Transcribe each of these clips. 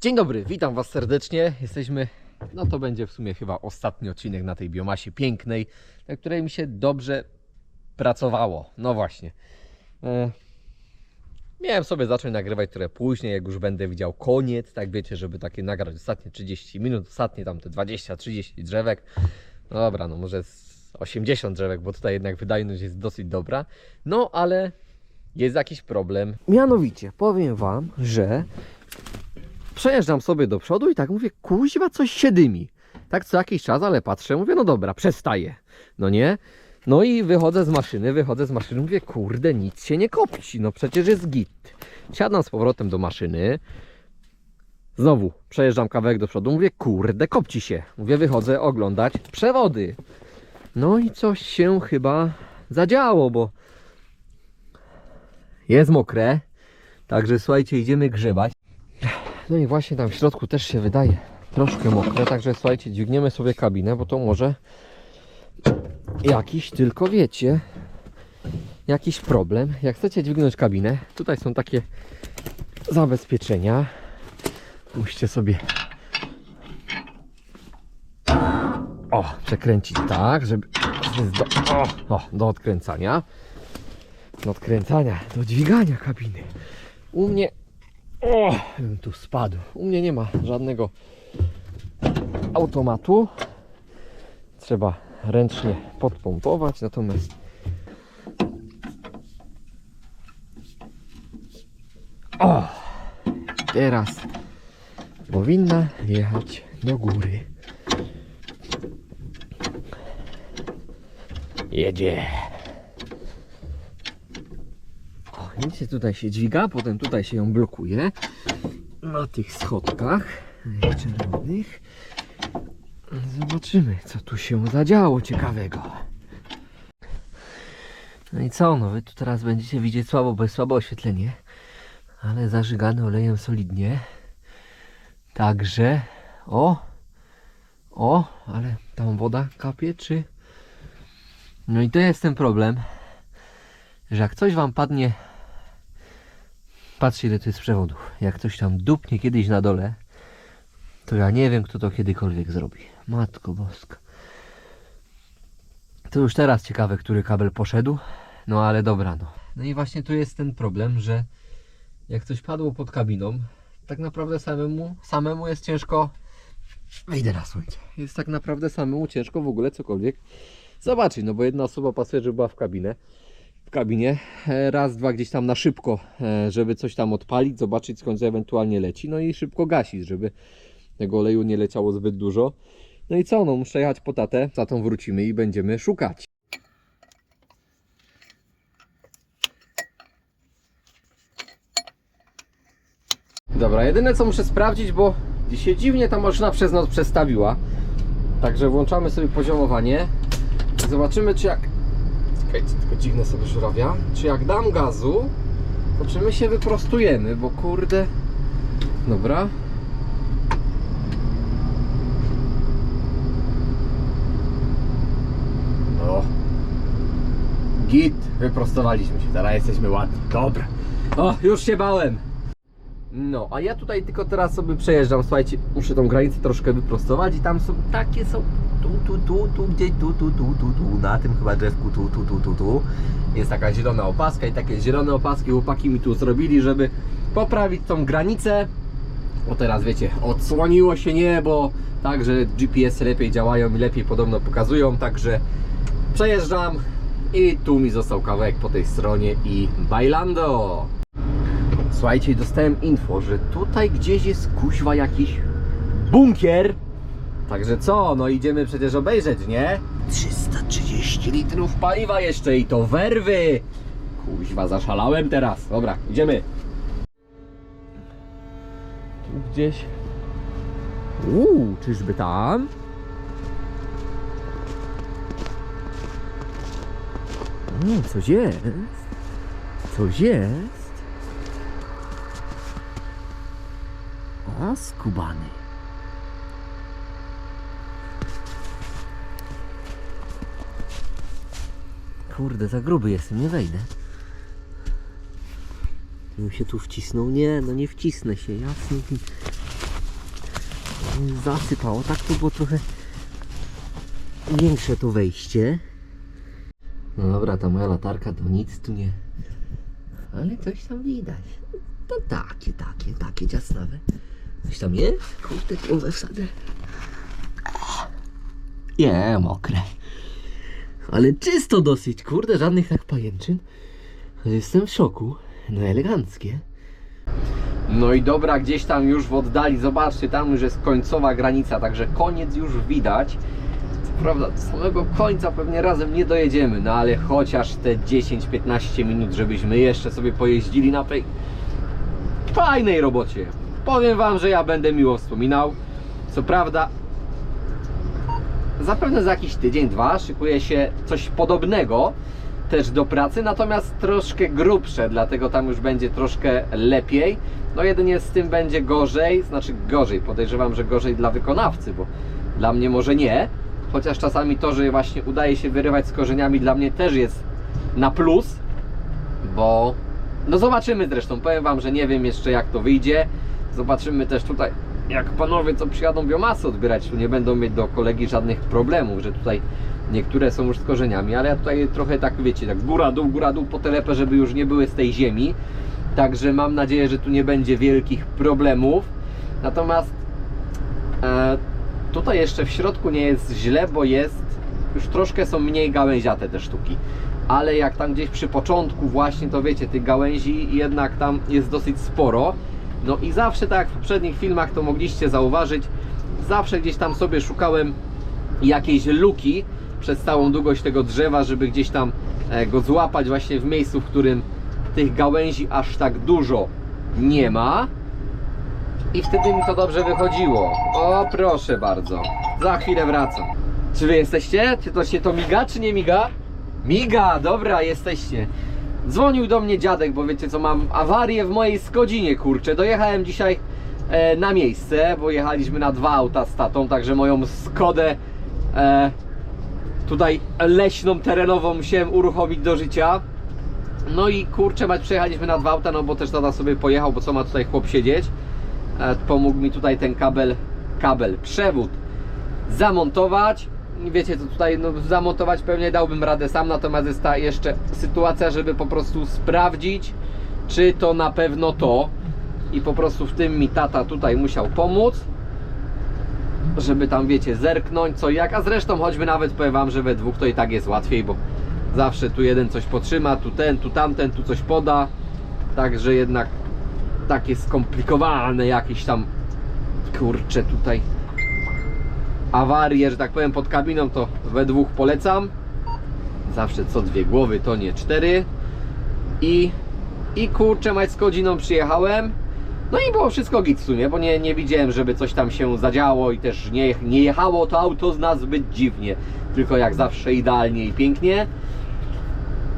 Dzień dobry, witam Was serdecznie. Jesteśmy, no to będzie w sumie chyba ostatni odcinek na tej biomasie pięknej, na której mi się dobrze pracowało. No właśnie. E, miałem sobie zacząć nagrywać trochę później, jak już będę widział koniec, tak wiecie, żeby takie nagrać ostatnie 30 minut, ostatnie tam te 20-30 drzewek. No dobra, no może z 80 drzewek, bo tutaj jednak wydajność jest dosyć dobra. No ale jest jakiś problem. Mianowicie, powiem Wam, że przejeżdżam sobie do przodu i tak mówię, kuźwa, coś się dymi. Tak co jakiś czas, ale patrzę, mówię, no dobra, przestaję. No nie? No i wychodzę z maszyny, wychodzę z maszyny, mówię, kurde, nic się nie kopci, no przecież jest git. Siadam z powrotem do maszyny, znowu przejeżdżam kawałek do przodu, mówię, kurde, kopci się. Mówię, wychodzę oglądać przewody. No i coś się chyba zadziało, bo jest mokre, także słuchajcie, idziemy grzebać. No i właśnie tam w środku też się wydaje troszkę mokre, także słuchajcie, dźwigniemy sobie kabinę, bo to może jakiś tylko wiecie, jakiś problem. Jak chcecie dźwignąć kabinę, tutaj są takie zabezpieczenia. Musicie sobie o, przekręcić tak, żeby do, o, o, do odkręcania. Do odkręcania, do dźwigania kabiny. U mnie o, tu spadł. U mnie nie ma żadnego automatu. Trzeba ręcznie podpompować, natomiast o, teraz powinna jechać do góry. Jedzie. O, widzicie, tutaj się dźwiga, potem tutaj się ją blokuje na tych schodkach czerwonych. Zobaczymy, co tu się zadziało ciekawego. No i co, no wy tu teraz będziecie widzieć słabo, bo jest słabe oświetlenie, ale zażygane olejem solidnie. Także, o, o, ale tam woda kapie, czy... No i to jest ten problem, że jak coś wam padnie Patrzcie ile to jest przewodów. Jak coś tam dupnie kiedyś na dole, to ja nie wiem kto to kiedykolwiek zrobi. Matko boska. To już teraz ciekawe, który kabel poszedł. No ale dobra, no. No i właśnie tu jest ten problem, że jak coś padło pod kabiną, tak naprawdę samemu, samemu jest ciężko. Wyjdę na słońce. Jest tak naprawdę samemu ciężko w ogóle cokolwiek zobaczyć, no bo jedna osoba pasażer była w kabinę w kabinie. E, Raz, dwa gdzieś tam na szybko, e, żeby coś tam odpalić, zobaczyć skąd ewentualnie leci. No i szybko gasić, żeby tego oleju nie leciało zbyt dużo. No i co, no muszę jechać po tatę, tą wrócimy i będziemy szukać. Dobra, jedyne co muszę sprawdzić, bo dzisiaj dziwnie ta maszyna przez noc przestawiła. Także włączamy sobie poziomowanie. Zobaczymy czy jak Czekajcie, tylko dziwne sobie żurawia. Czy jak dam gazu, to czy my się wyprostujemy, bo kurde... Dobra. O. Git, wyprostowaliśmy się, teraz jesteśmy ładni. Dobra. O, już się bałem. No, a ja tutaj tylko teraz sobie przejeżdżam, słuchajcie, muszę tą granicę troszkę wyprostować i tam są takie są tu, tu, tu, tu, gdzieś tu, tu, tu, tu, tu, na tym chyba drzewku tu, tu, tu, tu, tu. Jest taka zielona opaska i takie zielone opaski chłopaki mi tu zrobili, żeby poprawić tą granicę. O teraz wiecie, odsłoniło się niebo, także GPS lepiej działają i lepiej podobno pokazują, także przejeżdżam i tu mi został kawałek po tej stronie i bailando. Słuchajcie, dostałem info, że tutaj gdzieś jest kuźwa jakiś bunkier. Także co, no idziemy przecież obejrzeć, nie? 330 litrów paliwa jeszcze i to werwy. Kuźwa, zaszalałem teraz. Dobra, idziemy. Tu gdzieś. Uuu, czyżby tam? Mm, coś jest. Coś jest. O, skubany. Kurde, za gruby jestem, nie wejdę. Bym się tu wcisnął? Nie, no nie wcisnę się, jasny. zasypało. Tak to było trochę większe to wejście. No dobra, ta moja latarka to nic tu nie. Ale coś tam widać. To takie, takie, takie ciasnawe. Coś tam jest? Kurde, głowę wsadzę. Nie, mokre. Ale czysto dosyć, kurde, żadnych tak pajęczyn. Jestem w szoku. No eleganckie. No i dobra, gdzieś tam już w oddali, zobaczcie, tam już jest końcowa granica, także koniec już widać. Co prawda, do samego końca pewnie razem nie dojedziemy, no ale chociaż te 10-15 minut, żebyśmy jeszcze sobie pojeździli na tej fajnej robocie. Powiem Wam, że ja będę miło wspominał. Co prawda, zapewne za jakiś tydzień, dwa szykuje się coś podobnego też do pracy, natomiast troszkę grubsze, dlatego tam już będzie troszkę lepiej. No jedynie z tym będzie gorzej, znaczy gorzej, podejrzewam, że gorzej dla wykonawcy, bo dla mnie może nie, chociaż czasami to, że właśnie udaje się wyrywać z korzeniami dla mnie też jest na plus, bo no zobaczymy zresztą, powiem Wam, że nie wiem jeszcze jak to wyjdzie, zobaczymy też tutaj jak panowie co przyjadą biomasę odbierać, tu nie będą mieć do kolegi żadnych problemów, że tutaj niektóre są już z korzeniami, ale ja tutaj trochę tak wiecie, tak góra dół, góra dół po telepę, żeby już nie były z tej ziemi, także mam nadzieję, że tu nie będzie wielkich problemów, natomiast e, tutaj jeszcze w środku nie jest źle, bo jest, już troszkę są mniej gałęziate te sztuki, ale jak tam gdzieś przy początku właśnie, to wiecie, tych gałęzi jednak tam jest dosyć sporo, no i zawsze tak jak w poprzednich filmach to mogliście zauważyć, zawsze gdzieś tam sobie szukałem jakiejś luki przez całą długość tego drzewa, żeby gdzieś tam e, go złapać właśnie w miejscu, w którym tych gałęzi aż tak dużo nie ma. I wtedy mi to dobrze wychodziło. O, proszę bardzo. Za chwilę wracam. Czy wy jesteście? Czy to się to miga, czy nie miga? Miga, dobra, jesteście. Dzwonił do mnie dziadek, bo wiecie co, mam awarię w mojej Skodzinie, kurczę. Dojechałem dzisiaj e, na miejsce, bo jechaliśmy na dwa auta z tatą, także moją Skodę e, tutaj leśną, terenową musiałem uruchomić do życia. No i kurczę, mać przejechaliśmy na dwa auta, no bo też tata sobie pojechał, bo co ma tutaj chłop siedzieć. E, pomógł mi tutaj ten kabel, kabel, przewód zamontować. Wiecie co tutaj, no zamontować pewnie dałbym radę sam, natomiast jest ta jeszcze sytuacja, żeby po prostu sprawdzić, czy to na pewno to. I po prostu w tym mi tata tutaj musiał pomóc, żeby tam wiecie, zerknąć co jak, a zresztą choćby nawet powiem wam, że we dwóch to i tak jest łatwiej, bo zawsze tu jeden coś potrzyma, tu ten, tu tamten, tu coś poda. Także jednak takie skomplikowane jakieś tam kurcze tutaj awarie, że tak powiem pod kabiną to we dwóch polecam zawsze co dwie głowy to nie cztery i i kurczę mać z godziną przyjechałem no i było wszystko git w sumie, bo nie, nie widziałem, żeby coś tam się zadziało i też nie, nie jechało to auto z nas zbyt dziwnie, tylko jak zawsze idealnie i pięknie.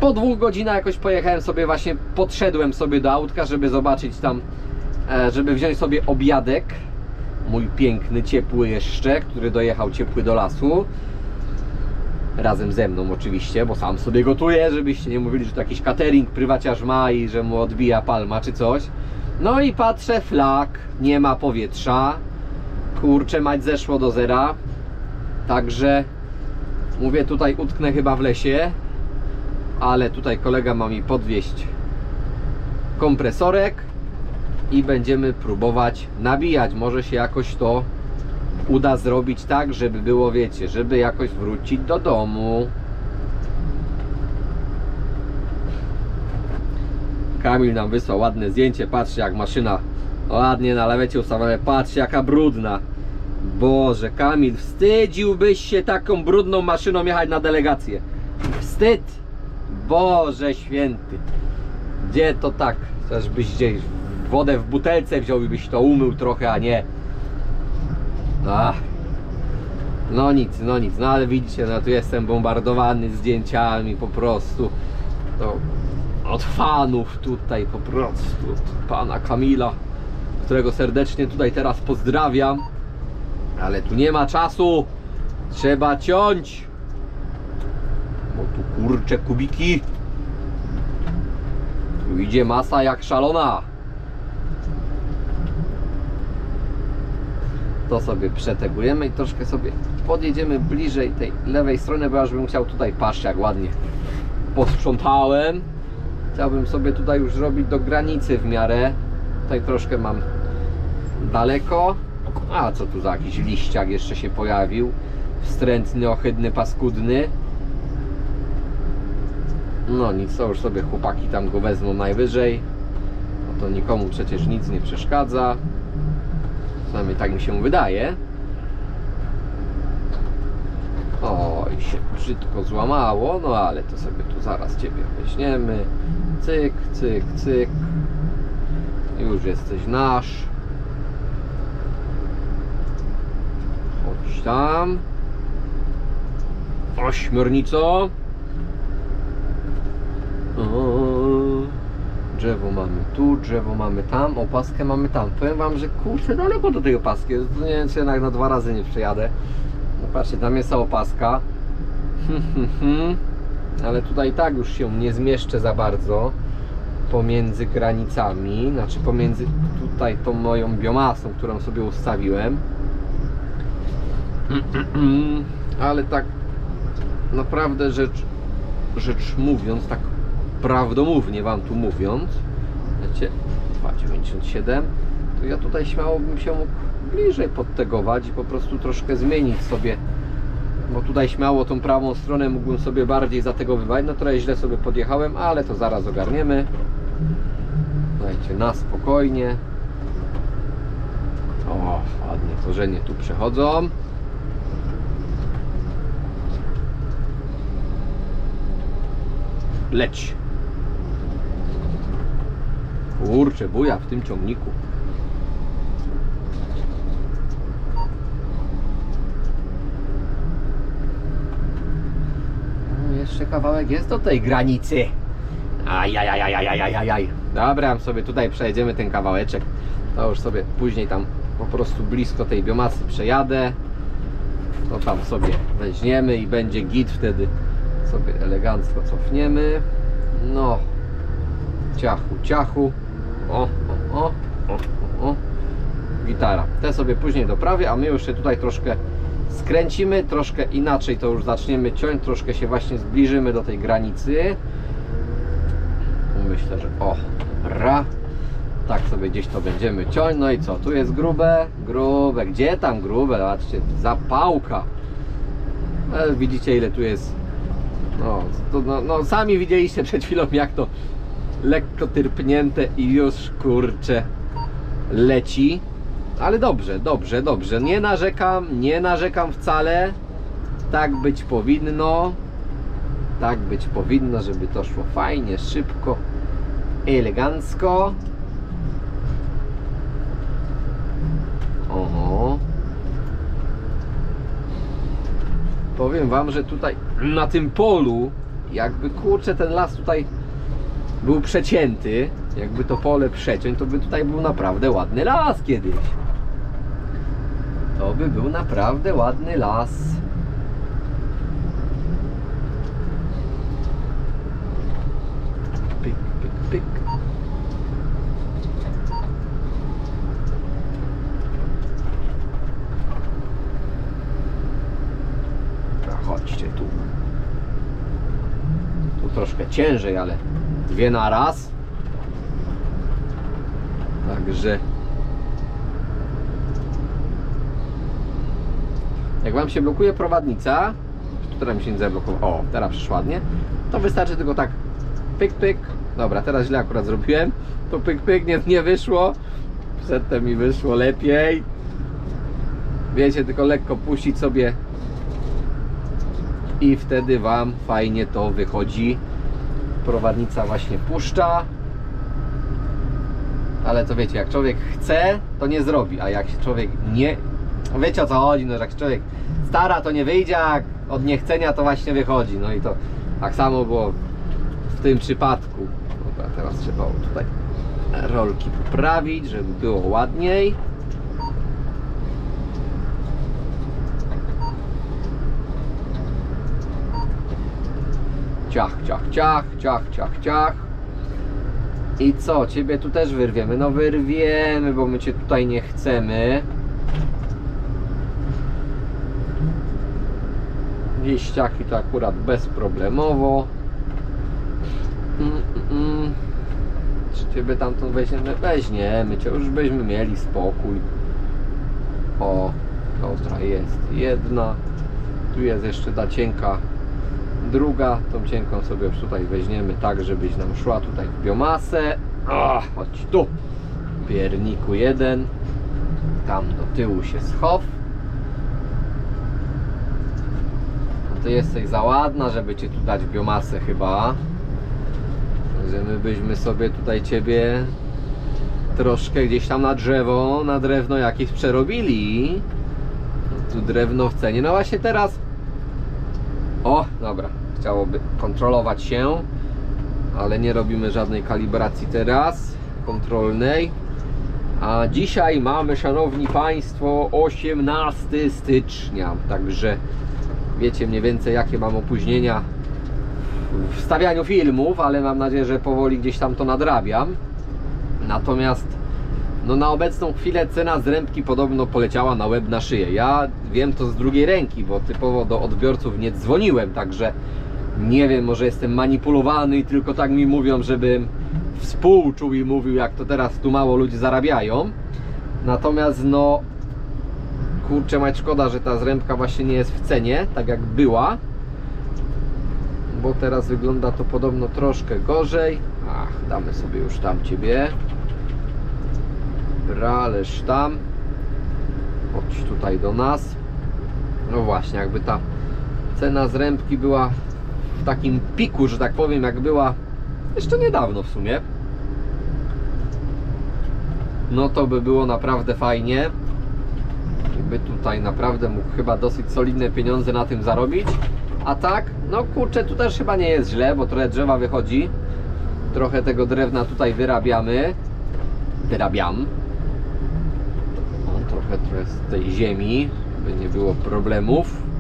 Po dwóch godzinach jakoś pojechałem sobie właśnie, podszedłem sobie do autka, żeby zobaczyć tam, e, żeby wziąć sobie obiadek. Mój piękny, ciepły jeszcze, który dojechał ciepły do lasu. Razem ze mną oczywiście, bo sam sobie gotuję, żebyście nie mówili, że to jakiś catering prywaciarz ma i że mu odbija palma czy coś. No i patrzę, flak, nie ma powietrza. Kurczę, mać zeszło do zera. Także mówię, tutaj utknę chyba w lesie. Ale tutaj kolega ma mi podwieźć kompresorek i będziemy próbować nabijać. Może się jakoś to uda zrobić tak, żeby było, wiecie, żeby jakoś wrócić do domu. Kamil nam wysłał ładne zdjęcie, patrzcie jak maszyna ładnie na lawecie ustawiona, patrzcie jaka brudna. Boże, Kamil, wstydziłbyś się taką brudną maszyną jechać na delegację. Wstyd! Boże święty. Gdzie to tak? Też byś gdzieś wodę w butelce wziął i byś to umył trochę, a nie. Ach. No nic, no nic, no ale widzicie, no tu jestem bombardowany zdjęciami po prostu. To od fanów tutaj po prostu, pana Kamila, którego serdecznie tutaj teraz pozdrawiam. Ale tu nie ma czasu, trzeba ciąć. Bo tu kurcze kubiki. Tu idzie masa jak szalona. To sobie przetegujemy i troszkę sobie podjedziemy bliżej tej lewej strony, bo ja już bym chciał tutaj, patrzcie jak ładnie posprzątałem. Chciałbym sobie tutaj już robić do granicy w miarę. Tutaj troszkę mam daleko. A co tu za jakiś liściak jeszcze się pojawił? Wstrętny, ohydny, paskudny. No nic, to już sobie chłopaki tam go wezmą najwyżej. No to nikomu przecież nic nie przeszkadza. Przynajmniej tak mi się wydaje. Oj, się brzydko złamało, no ale to sobie tu zaraz Ciebie weźmiemy. Cyk, cyk, cyk. Już jesteś nasz. Chodź tam. Ośmiornico. O, drzewo mamy tu, drzewo mamy tam, opaskę mamy tam. Powiem wam, że kurczę, daleko do tej opaski. jest. Nie wiem, czy jednak na dwa razy nie przejadę. No patrzcie, tam jest ta opaska. Hmm, hmm, hmm. Ale tutaj i tak już się nie zmieszczę za bardzo pomiędzy granicami, znaczy pomiędzy tutaj tą moją biomasą, którą sobie ustawiłem. Ale tak naprawdę rzecz, rzecz mówiąc, tak prawdomównie Wam tu mówiąc, wiecie, 2,97, to ja tutaj śmiało bym się mógł bliżej podtegować i po prostu troszkę zmienić sobie, bo tutaj śmiało tą prawą stronę mógłbym sobie bardziej zategowywać, no trochę źle sobie podjechałem, ale to zaraz ogarniemy. Słuchajcie, na spokojnie. O, ładnie korzenie tu przechodzą. Leć. Kurczę, buja w tym ciągniku. No, Jeszcze kawałek jest do tej granicy. Ajajajajajajajaj. Dobra, sobie tutaj przejedziemy ten kawałeczek. To już sobie później tam po prostu blisko tej biomasy przejadę. To tam sobie weźmiemy i będzie git wtedy sobie elegancko cofniemy. No, ciachu, ciachu. O, o, o, o. Gitara. Te sobie później doprawię, a my już się tutaj troszkę skręcimy, troszkę inaczej to już zaczniemy ciąć, troszkę się właśnie zbliżymy do tej granicy. Myślę, że o, ra. Tak sobie gdzieś to będziemy ciąć. No i co? Tu jest grube, grube. Gdzie tam grube? Zobaczcie, zapałka. Ale widzicie ile tu jest. No, to, no, no sami widzieliście przed chwilą jak to lekko tyrpnięte i już kurczę leci. Ale dobrze, dobrze, dobrze. Nie narzekam, nie narzekam wcale. Tak być powinno. Tak być powinno, żeby to szło fajnie, szybko, elegancko. Oho. Powiem wam, że tutaj na tym polu, jakby kurczę ten las tutaj był przecięty, jakby to pole przeciąć, to by tutaj był naprawdę ładny las kiedyś. To by był naprawdę ładny las. Pyk, pyk, pyk. Chodźcie tu. Tu troszkę ciężej, ale dwie na raz. Także. Jak Wam się blokuje prowadnica, która mi się nie zablokowała, o, teraz przyszła ładnie, to wystarczy tylko tak pyk, pyk, dobra, teraz źle akurat zrobiłem, to pyk, pyk, nie, nie wyszło, przedtem mi wyszło lepiej, wiecie, tylko lekko puścić sobie. I wtedy Wam fajnie to wychodzi, prowadnica właśnie puszcza, ale to wiecie, jak człowiek chce, to nie zrobi, a jak człowiek nie. Wiecie o co chodzi, no że jak człowiek stara, to nie wyjdzie, a od niechcenia to właśnie wychodzi. No i to tak samo było w tym przypadku. Dobra, teraz trzeba tutaj rolki poprawić, żeby było ładniej. Ciach, ciach, ciach, ciach, ciach, ciach. I co? Ciebie tu też wyrwiemy? No wyrwiemy, bo my cię tutaj nie chcemy. Wieściaki to akurat bezproblemowo. Mm, mm. mm. Czy ciebie tamtą weźmiemy? Weźmiemy cię, już byśmy mieli spokój. O, dobra, jest jedna. Tu jest jeszcze ta cienka druga. Tą cienką sobie już tutaj weźmiemy tak, żebyś nam szła tutaj w biomasę. O, chodź tu. Pierniku jeden. Tam do tyłu się schow. Ty jesteś za ładna, żeby cię tu dać w biomasę chyba. Że my byśmy sobie tutaj ciebie troszkę gdzieś tam na drzewo, na drewno jakieś przerobili. Tu drewno w cenie. No właśnie teraz. O, dobra. Chciałoby kontrolować się, ale nie robimy żadnej kalibracji teraz kontrolnej. A dzisiaj mamy, szanowni Państwo, 18 stycznia, także wiecie mniej więcej jakie mam opóźnienia w wstawianiu filmów, ale mam nadzieję, że powoli gdzieś tam to nadrabiam. Natomiast no na obecną chwilę cena zrębki podobno poleciała na łeb na szyję. Ja wiem to z drugiej ręki, bo typowo do odbiorców nie dzwoniłem, także nie wiem, może jestem manipulowany i tylko tak mi mówią, żebym współczuł i mówił, jak to teraz tu mało ludzi zarabiają. Natomiast no kurczę mać szkoda, że ta zrębka właśnie nie jest w cenie, tak jak była. Bo teraz wygląda to podobno troszkę gorzej. Ach, damy sobie już tam ciebie. Brależ tam. Chodź tutaj do nas. No właśnie, jakby ta cena zrębki była w takim piku, że tak powiem, jak była jeszcze niedawno w sumie. No to by było naprawdę fajnie. By tutaj naprawdę mógł chyba dosyć solidne pieniądze na tym zarobić. A tak, no kurczę, tu też chyba nie jest źle, bo trochę drzewa wychodzi. Trochę tego drewna tutaj wyrabiamy. Wyrabiam. Trochę, z tej ziemi, by nie było problemów.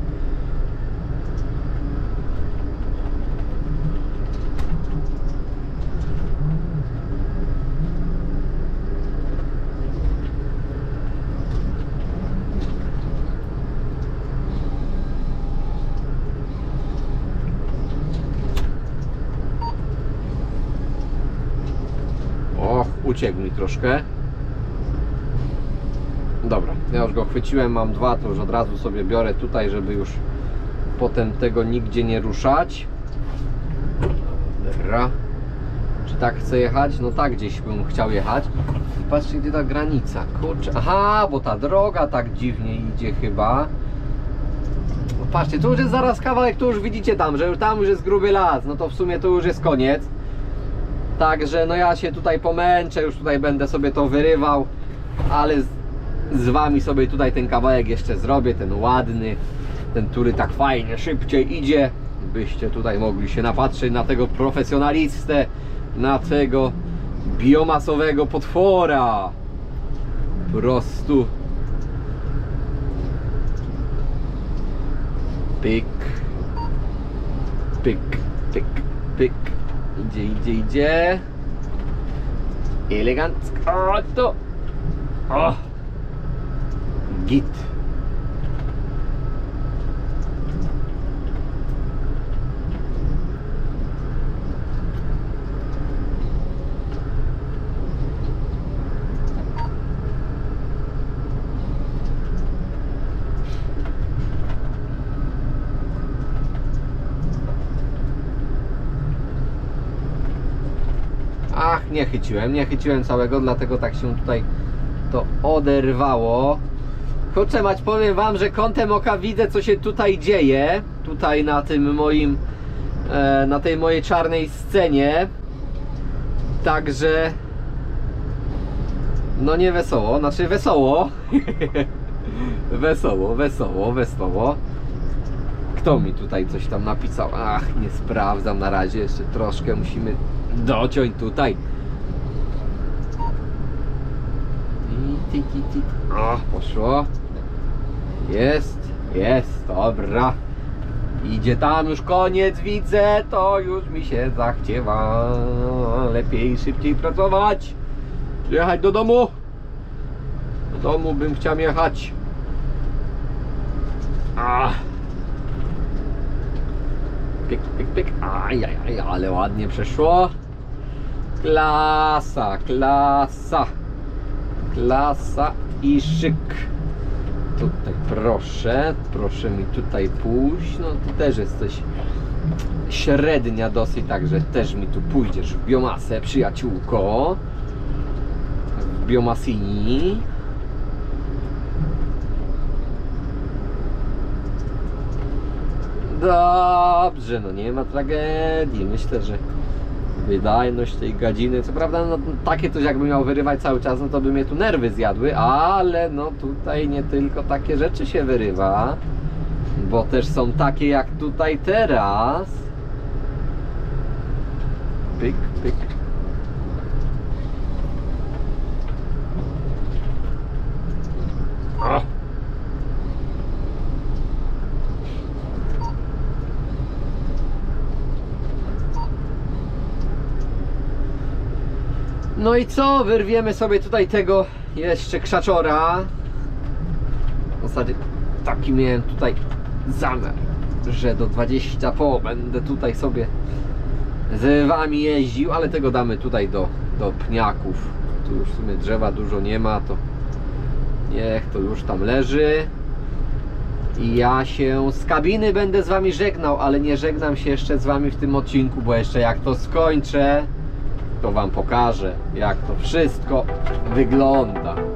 Uciekł mi troszkę. Ja już go chwyciłem, mam dwa, to już od razu sobie biorę tutaj, żeby już potem tego nigdzie nie ruszać. Dobra. Czy tak chcę jechać? No tak gdzieś bym chciał jechać. Patrzcie gdzie ta granica. Kurczę. Aha, bo ta droga tak dziwnie idzie chyba. No patrzcie, tu już jest zaraz kawałek, tu już widzicie tam, że tam już jest gruby las. No to w sumie to już jest koniec. Także no ja się tutaj pomęczę, już tutaj będę sobie to wyrywał, ale z, wami sobie tutaj ten kawałek jeszcze zrobię, ten ładny, ten, który tak fajnie, szybciej idzie, byście tutaj mogli się napatrzeć na tego profesjonalistę, na tego biomasowego potwora. Po prostu. Pyk. Pyk, pyk, pyk. Idzie, idzie, idzie. Elegancko. To. O. Git. Ach, nie chyciłem, nie chyciłem całego, dlatego tak się tutaj to oderwało. Kurczę mać, powiem wam, że kątem oka widzę co się tutaj dzieje. Tutaj na tym moim, e, na tej mojej czarnej scenie. Także no nie wesoło, znaczy wesoło. wesoło, wesoło, wesoło. Kto mi tutaj coś tam napisał? Ach, nie sprawdzam na razie, jeszcze troszkę musimy dociąć tutaj. O, poszło. Jest, jest, dobra. Idzie tam już koniec, widzę, to już mi się zachciewa. Lepiej szybciej pracować. Jechać do domu. Do domu bym chciał jechać. Ach. pyk, pyk, pyk. Ajajaj, ale ładnie przeszło. Klasa, klasa. Klasa i szyk. Tutaj proszę, proszę mi tutaj pójść. No ty też jesteś średnia dosyć, także też mi tu pójdziesz w biomasę, przyjaciółko. W biomasini. Dobrze, no nie ma tragedii. Myślę, że wydajność tej gadziny, co prawda no, takie coś jakby miał wyrywać cały czas, no to by mnie tu nerwy zjadły, ale no tutaj nie tylko takie rzeczy się wyrywa, bo też są takie jak tutaj teraz. Pyk, pyk. O! No i co? Wyrwiemy sobie tutaj tego jeszcze krzaczora. W zasadzie taki miałem tutaj zamiar, że do 20 po będę tutaj sobie z wami jeździł, ale tego damy tutaj do, do pniaków. Tu już w sumie drzewa dużo nie ma, to niech to już tam leży. I ja się z kabiny będę z wami żegnał, ale nie żegnam się jeszcze z wami w tym odcinku, bo jeszcze jak to skończę, to wam pokażę, jak to wszystko wygląda.